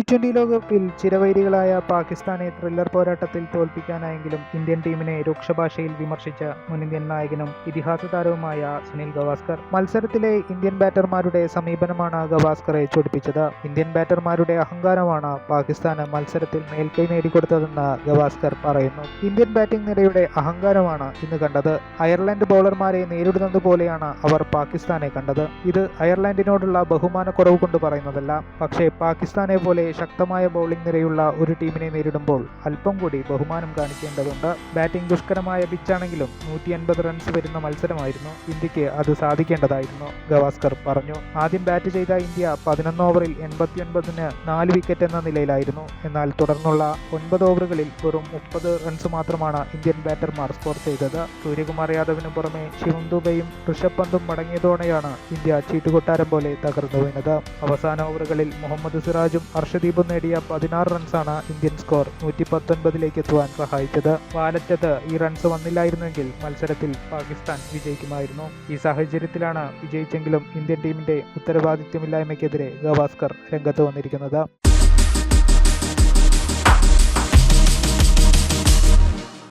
Twenty ലോകകപ്പിൽ ചിരവൈരികളായ പാകിസ്ഥാനെ thriller പോരാട്ടത്തിൽ തോൽപ്പിക്കാനായെങ്കിലും ഇന്ത്യൻ ടീമിനെ രൂക്ഷഭാഷയിൽ വിമർശിച്ച മുൻ ഇന്ത്യൻ നായകനും ഇതിഹാസ താരവുമായ സുനിൽ ഗവാസ്കർ. മത്സരത്തിലെ ഇന്ത്യൻ ബാറ്റർമാരുടെ സമീപനമാണ് ഗവാസ്കറെ ചൊടിപ്പിച്ചത്. ഇന്ത്യൻ ബാറ്റർമാരുടെ അഹങ്കാരമാണ് പാകിസ്ഥാന് മത്സരത്തിൽ മേൽക്കൈ നേടിക്കൊടുത്തതെന്ന് ഗവാസ്കർ പറയുന്നു. ഇന്ത്യൻ ബാറ്റിംഗ് നിരയുടെ അഹങ്കാരമാണ് ഇന്ന് കണ്ടത്. അയർലൻഡ് ബൗളർമാരെ നേരിടുന്നത് പോലെയാണ് അവർ പാകിസ്ഥാനെ കണ്ടത്. ഇത് അയർലൻഡിനോടുള്ള ബഹുമാനക്കുറവ് കൊണ്ട് പറയുന്നതല്ല. പക്ഷേ പാകിസ്ഥാനെ പോലെ ശക്തമായ ബൗളിംഗ് നിരയുള്ള ഒരു ടീമിനെ നേരിടുമ്പോൾ അല്പം കൂടി ബഹുമാനം കാണിക്കേണ്ടതുണ്ട്. ബാറ്റിംഗ് ദുഷ്കരമായ പിച്ചാണെങ്കിലും നൂറ്റി അൻപത് റൺസ് വരുന്ന മത്സരമായിരുന്നു. ഇന്ത്യയ്ക്ക് അത് സാധിക്കേണ്ടതായിരുന്നു ഗവാസ്കർ പറഞ്ഞു. ആദ്യം ബാറ്റ് ചെയ്ത ഇന്ത്യ പതിനൊന്ന് ഓവറിൽ എൺപത്തിയൊൻപതിന് നാല് വിക്കറ്റ് എന്ന നിലയിലായിരുന്നു. എന്നാൽ തുടർന്നുള്ള ഒൻപത് ഓവറുകളിൽ വെറും മുപ്പത് റൺസ് മാത്രമാണ് ഇന്ത്യൻ ബാറ്റർമാർ സ്കോർ ചെയ്തത്. സൂര്യകുമാർ യാദവിന് പുറമെ ശിവം ദുബൈയും ഋഷഭ് പന്തും മടങ്ങിയതോടെയാണ് ഇന്ത്യ ചീട്ടുകൊട്ടാരം പോലെ തകർന്നു വീണത്. അവസാന ഓവറുകളിൽ മുഹമ്മദ് സിറാജും ഹർഷദീപും നേടിയ പതിനാറ് റൺസാണ് ഇന്ത്യൻ സ്കോർ നൂറ്റി പത്തൊൻപതിലേക്ക് എത്തുവാൻ സഹായിച്ചത്. വാലറ്റത്ത് ഈ റൺസ് വന്നില്ലായിരുന്നെങ്കിൽ മത്സരത്തിൽ പാകിസ്ഥാൻ വിജയിക്കുമായിരുന്നു. ഈ സാഹചര്യത്തിലാണ് വിജയിച്ചെങ്കിലും ഇന്ത്യൻ ടീമിന്റെ ഉത്തരവാദിത്വമില്ലായ്മയ്ക്കെതിരെ ഗവാസ്കർ രംഗത്ത് വന്നിരിക്കുന്നത്.